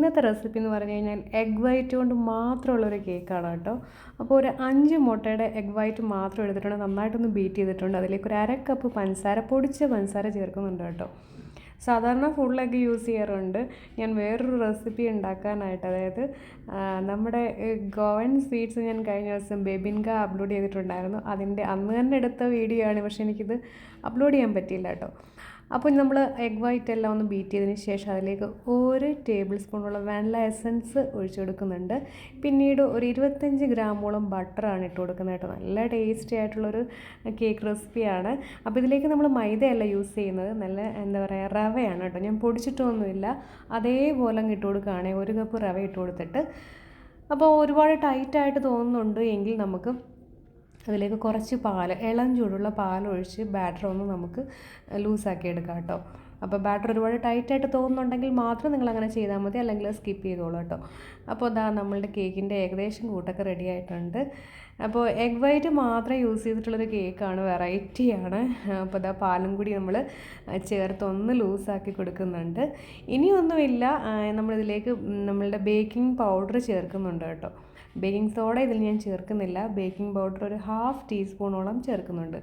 ഇന്നത്തെ റെസിപ്പി എന്ന് പറഞ്ഞു കഴിഞ്ഞാൽ എഗ് വൈറ്റ് കൊണ്ട് മാത്രമുള്ളൊരു കേക്കാണ് കേട്ടോ. അപ്പോൾ ഒരു അഞ്ച് മുട്ടയുടെ എഗ് വൈറ്റ് മാത്രം എടുത്തിട്ടുണ്ട്. നന്നായിട്ടൊന്ന് ബീറ്റ് ചെയ്തിട്ടുണ്ട്. അതിലേക്ക് ഒരു അര കപ്പ് പഞ്ചസാര പൊടിച്ച പഞ്ചസാര ചേർക്കുന്നുണ്ട് കേട്ടോ. സാധാരണ എഗ് യൂസ് ചെയ്യാറുണ്ട്. ഞാൻ വേറൊരു റെസിപ്പി ഉണ്ടാക്കാനായിട്ട് അതായത് നമ്മുടെ ഗോവൻ സ്വീറ്റ്സ് ഞാൻ കഴിഞ്ഞ ദിവസം ബെബിൻക അപ്ലോഡ് ചെയ്തിട്ടുണ്ടായിരുന്നു. അതിന്റെ അന്ന് തന്നെ എടുത്ത വീഡിയോ ആണ്. പക്ഷേ എനിക്കിത് അപ്ലോഡ് ചെയ്യാൻ പറ്റിയില്ല കേട്ടോ. അപ്പോൾ നമ്മൾ എഗ് വൈറ്റ് എല്ലാം ഒന്ന് ബീറ്റ് ചെയ്തതിന് ശേഷം അതിലേക്ക് ഒരു ടേബിൾ സ്പൂണുള്ള വാനില എസൻസ് ഒഴിച്ചു കൊടുക്കുന്നുണ്ട്. പിന്നീട് ഒരു ഇരുപത്തഞ്ച് ഗ്രാമോളം ബട്ടറാണ് ഇട്ട് കൊടുക്കുന്നത് കേട്ടോ. നല്ല ടേസ്റ്റി ആയിട്ടുള്ളൊരു കേക്ക് റെസിപ്പിയാണ് അപ്പോൾ ഇതിലേക്ക് നമ്മൾ മൈദയല്ല യൂസ് ചെയ്യുന്നത്. നല്ല എന്താ പറയുക റവയാണ് കേട്ടോ. ഞാൻ പൊടിച്ചിട്ടൊന്നുമില്ല. അതേപോലെ ഇട്ട് കൊടുക്കുകയാണെങ്കിൽ ഒരു കപ്പ് റവ ഇട്ട് കൊടുത്തിട്ട്. അപ്പോൾ ഒരുപാട് ടൈറ്റായിട്ട് തോന്നുന്നുണ്ട് എങ്കിൽ നമുക്ക് അതിലേക്ക് കുറച്ച് പാൽ ഇളം ചൂടുള്ള പാലൊഴിച്ച് ബാറ്റർ ഒന്ന് നമുക്ക് ലൂസാക്കി എടുക്കാം കേട്ടോ. അപ്പോൾ ബാറ്റർ ഒരുപാട് ടൈറ്റായിട്ട് തോന്നുന്നുണ്ടെങ്കിൽ മാത്രം നിങ്ങൾ അങ്ങനെ ചെയ്താൽ മതി അല്ലെങ്കിൽ സ്കിപ്പ് ചെയ്തോളൂ കേട്ടോ. അപ്പോൾ അതാ നമ്മളുടെ കേക്കിന്റെ ഏകദേശം കൂട്ടൊക്കെ റെഡി ആയിട്ടുണ്ട്. അപ്പോൾ എഗ് വൈറ്റ് മാത്രം യൂസ് ചെയ്തിട്ടുള്ളൊരു കേക്കാണ് വെറൈറ്റിയാണ് അപ്പോൾ അതാ പാലും കൂടി നമ്മൾ ചേർത്ത് ഒന്ന് ലൂസാക്കി കൊടുക്കുന്നുണ്ട്. ഇനിയൊന്നുമില്ല നമ്മളിതിലേക്ക് നമ്മളുടെ ബേക്കിംഗ് പൗഡർ ചേർക്കുന്നുണ്ട് കേട്ടോ. ബേക്കിംഗ് സോഡ ഇതിൽ ഞാൻ ചേർക്കുന്നില്ല. ബേക്കിംഗ് പൗഡർ ഒരു ഹാഫ് ടീസ്പൂണോളം ചേർക്കുന്നുണ്ട്.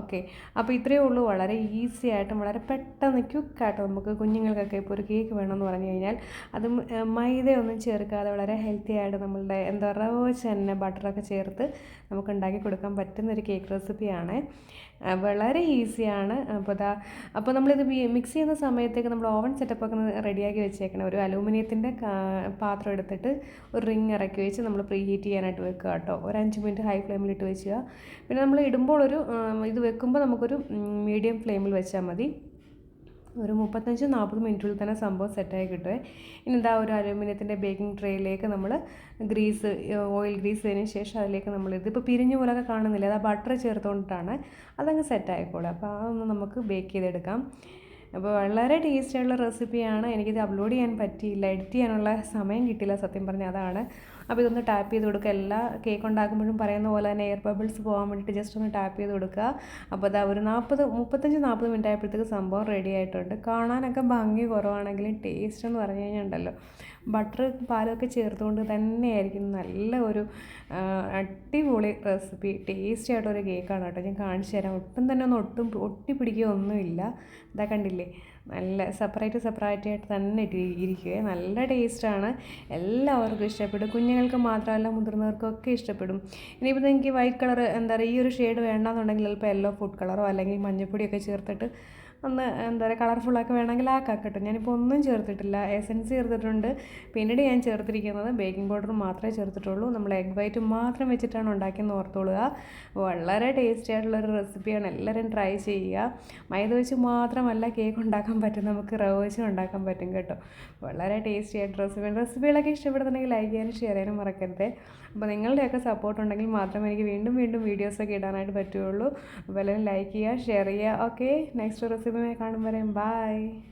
ഓക്കെ. അപ്പോൾ ഇത്രയേ ഉള്ളൂ. വളരെ ഈസി ആയിട്ടും വളരെ പെട്ടെന്ന് ക്യുക്കായിട്ട് നമുക്ക് കുഞ്ഞുങ്ങൾക്കൊക്കെ ഇപ്പോൾ ഒരു കേക്ക് വേണമെന്ന് പറഞ്ഞു കഴിഞ്ഞാൽ അത് മൈദയൊന്നും ചേർക്കാതെ വളരെ ഹെൽത്തി ആയിട്ട് നമ്മളുടെ എന്താ പറയുക തന്നെ ബട്ടറൊക്കെ ചേർത്ത് നമുക്ക് ഉണ്ടാക്കി കൊടുക്കാൻ പറ്റുന്ന ഒരു കേക്ക് റെസിപ്പിയാണ് വളരെ ഈസിയാണ് അപ്പോൾ അതാ അപ്പോൾ നമ്മളിത് മിക്സ് ചെയ്യുന്ന സമയത്തേക്ക് നമ്മൾ ഓവൻ സെറ്റപ്പ് ഒക്കെ റെഡിയാക്കി വെച്ചേക്കണം. ഒരു അലൂമിനിയത്തിന്റെ പാത്രം എടുത്തിട്ട് ഒരു റിങ് ഇറക്കി വെച്ച് നമ്മൾ പ്രീ ഹീറ്റ് ചെയ്യാനായിട്ട് വെക്കുക കേട്ടോ. ഒരു അഞ്ച് മിനിറ്റ് ഹൈ ഫ്ലെയിമിൽ ഇട്ട് വെച്ചുക. പിന്നെ നമ്മൾ ഇടുമ്പോൾ ഒരു ഇത് വെക്കുമ്പോൾ നമുക്കൊരു മീഡിയം ഫ്ലെയിമിൽ വെച്ചാൽ മതി. ഒരു മുപ്പത്തഞ്ച് നാൽപ്പത് മിനിറ്റിൽ തന്നെ സംഭവം സെറ്റായി കിട്ടുമേ ഇനി എന്താ ഒരു അലുമിനിയത്തിന്റെ ബേക്കിംഗ് ട്രേയിലേക്ക് നമ്മൾ ഗ്രീസ് ഓയിൽ ഗ്രീസ് ചെയ്തതിന് ശേഷം അതിലേക്ക് നമ്മൾ ഇതിപ്പോൾ പിരിഞ്ഞു പോലൊക്കെ കാണുന്നില്ല. അത് ബട്ടർ ചേർത്തുകൊണ്ടിട്ടാണ് അതങ്ങ് സെറ്റായിക്കോളും അപ്പോൾ അതൊന്ന് നമുക്ക് ബേക്ക് ചെയ്തെടുക്കാം. അപ്പോൾ വളരെ ടേസ്റ്റിയുള്ള റെസിപ്പിയാണ് എനിക്കിത് അപ്ലോഡ് ചെയ്യാൻ പറ്റിയില്ല. എഡിറ്റ് ചെയ്യാനുള്ള സമയം കിട്ടിയില്ല സത്യം പറഞ്ഞാൽ അതാണ്. അപ്പോൾ ഇതൊന്ന് ടാപ്പ് ചെയ്ത് കൊടുക്കുക. എല്ലാ കേക്ക് ഉണ്ടാക്കുമ്പോഴും പറയുന്ന പോലെ തന്നെ എയർ ബബിൾസ് പോകാൻ വേണ്ടിയിട്ട് ജസ്റ്റ് ഒന്ന് ടാപ്പ് ചെയ്ത് കൊടുക്കുക. അപ്പോൾ അതാ ഒരു നാൽപ്പത് മുപ്പത്തഞ്ച് നാൽപ്പത് മിനിറ്റ് ആയപ്പോഴത്തേക്ക് സംഭവം റെഡി ആയിട്ടുണ്ട്. കാണാനൊക്കെ ഭംഗി കുറവാണെങ്കിലും ടേസ്റ്റ് എന്ന് പറഞ്ഞു കഴിഞ്ഞാൽ ഉണ്ടല്ലോ. ബട്ടർ പാലൊക്കെ ചേർത്തുകൊണ്ട് തന്നെയായിരിക്കും നല്ല ഒരു അടിപൊളി റെസിപ്പി ടേസ്റ്റി ആയിട്ടൊരു കേക്കാണ് കേട്ടോ. ഞാൻ കാണിച്ചു തരാം. ഒട്ടും തന്നെ ഒന്നും ഒട്ടും ഒട്ടി പിടിക്കുകയൊന്നുമില്ല ഇതാ കണ്ടില്ലേ? നല്ല സെപ്പറേറ്റ് സെപ്പറേറ്റ് ആയിട്ട് തന്നെ ഇരിക്കുക നല്ല ടേസ്റ്റാണ് എല്ലാവർക്കും ഇഷ്ടപ്പെടും. കുഞ്ഞുങ്ങൾക്ക് മാത്രമല്ല മുതിർന്നവർക്കൊക്കെ ഇഷ്ടപ്പെടും. ഇനിയിപ്പോൾ നിങ്ങൾക്ക് വൈറ്റ് കളർ എന്താ പറയുക ഈ ഒരു ഷെയ്ഡ് വേണ്ടെന്നുണ്ടെങ്കിൽ ചിലപ്പോൾ യെല്ലോ ഫുഡ് കളറോ അല്ലെങ്കിൽ മഞ്ഞൾപ്പൊടിയൊക്കെ ചേർത്തിട്ട് ഒന്ന് എന്താ പറയുക കളർഫുള്ളൊക്കെ വേണമെങ്കിൽ ആക്കാക്കട്ടെ. ഞാനിപ്പോൾ ഒന്നും ചേർത്തിട്ടില്ല. എസൻസ് ചേർത്തിട്ടുണ്ട്. പിന്നീട് ഞാൻ ചേർത്തിരിക്കുന്നത് ബേക്കിംഗ് പൗഡർ മാത്രമേ ചേർത്തിട്ടുള്ളൂ. നമ്മൾ എഗ് വൈറ്റ് മാത്രം വെച്ചിട്ടാണ് ഉണ്ടാക്കിയെന്ന് ഓർത്തോളുക. വളരെ ടേസ്റ്റി ആയിട്ടുള്ളൊരു റെസിപ്പിയാണ് എല്ലാവരും ട്രൈ ചെയ്യുക. മൈദ വെച്ച് മാത്രമല്ല കേക്ക് ഉണ്ടാക്കാൻ പറ്റും. നമുക്ക് റവ വെച്ച് ഉണ്ടാക്കാൻ പറ്റും കേട്ടോ. വളരെ ടേസ്റ്റി ആയിട്ട് റെസിപ്പി റെസിപ്പികളൊക്കെ ഇഷ്ടപ്പെടുന്നുണ്ടെങ്കിൽ ലൈക്ക് ചെയ്യാനും ഷെയർ ചെയ്യാനും മറക്കരുത്. അപ്പോൾ നിങ്ങളുടെയൊക്കെ സപ്പോർട്ട് ഉണ്ടെങ്കിൽ മാത്രമേ എനിക്ക് വീണ്ടും വീണ്ടും വീഡിയോസൊക്കെ ഇടാനായിട്ട് പറ്റുകയുള്ളൂ. അപ്പോൾ എല്ലാവരും ലൈക്ക് ചെയ്യുക ഷെയർ ചെയ്യുക. ഓക്കെ നെക്സ്റ്റ് റെസിപ്പി കാണും വരെ. ബൈ